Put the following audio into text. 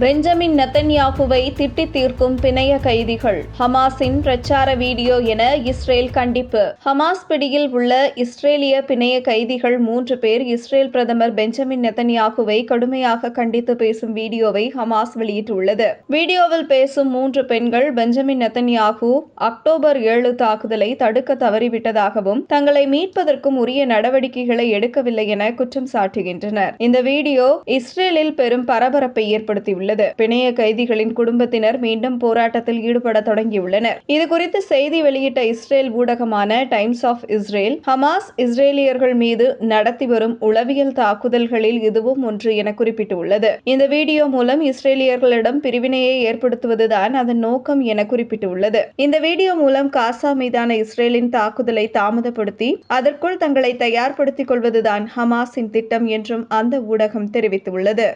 Benjamin நெத்தன்யாகுவை திட்டி தீர்க்கும் பிணைய கைதிகள். ஹமாஸின் பிரச்சார வீடியோ என இஸ்ரேல் கண்டிப்பு. ஹமாஸ் பிடியில் உள்ள இஸ்ரேலிய பிணைய கைதிகள் மூன்று பேர் இஸ்ரேல் பிரதமர் பெஞ்சமின் நெத்தன்யாகுவை கடுமையாக கண்டித்து பேசும் வீடியோவை ஹமாஸ் வெளியிட்டுள்ளது. வீடியோவில் பேசும் மூன்று பெண்கள் பெஞ்சமின் நெத்தன்யாகு அக்டோபர் ஏழு தாக்குதலை தடுக்க தவறிவிட்டதாகவும் தங்களை மீட்பதற்கும் உரிய நடவடிக்கைகளை எடுக்கவில்லை என குற்றம் சாட்டுகின்றனர். இந்த வீடியோ இஸ்ரேலில் பெரும் பரபரப்பை ஏற்படுத்தியுள்ளது. பிணைய கைதிகளின் குடும்பத்தினர் மீண்டும் போராட்டத்தில் ஈடுபட தொடங்கியுள்ளனர். இதுகுறித்து செய்தி வெளியிட்ட இஸ்ரேல் ஊடகமான டைம்ஸ் ஆஃப் இஸ்ரேல் ஹமாஸ் இஸ்ரேலியர்கள் மீது நடத்தி வரும் உளவியல் தாக்குதல்களில் இதுவும் ஒன்று என குறிப்பிட்டுள்ளது. இந்த வீடியோ மூலம் இஸ்ரேலியர்களிடம் பிரிவினையை ஏற்படுத்துவதுதான் அதன் நோக்கம் என குறிப்பிட்டுள்ளது. இந்த வீடியோ மூலம் காசா மீதான இஸ்ரேலின் தாக்குதலை தாமதப்படுத்தி அதற்குள் தங்களை தயார்படுத்திக் கொள்வதுதான் ஹமாஸின் திட்டம் என்றும் அந்த ஊடகம் தெரிவித்துள்ளது.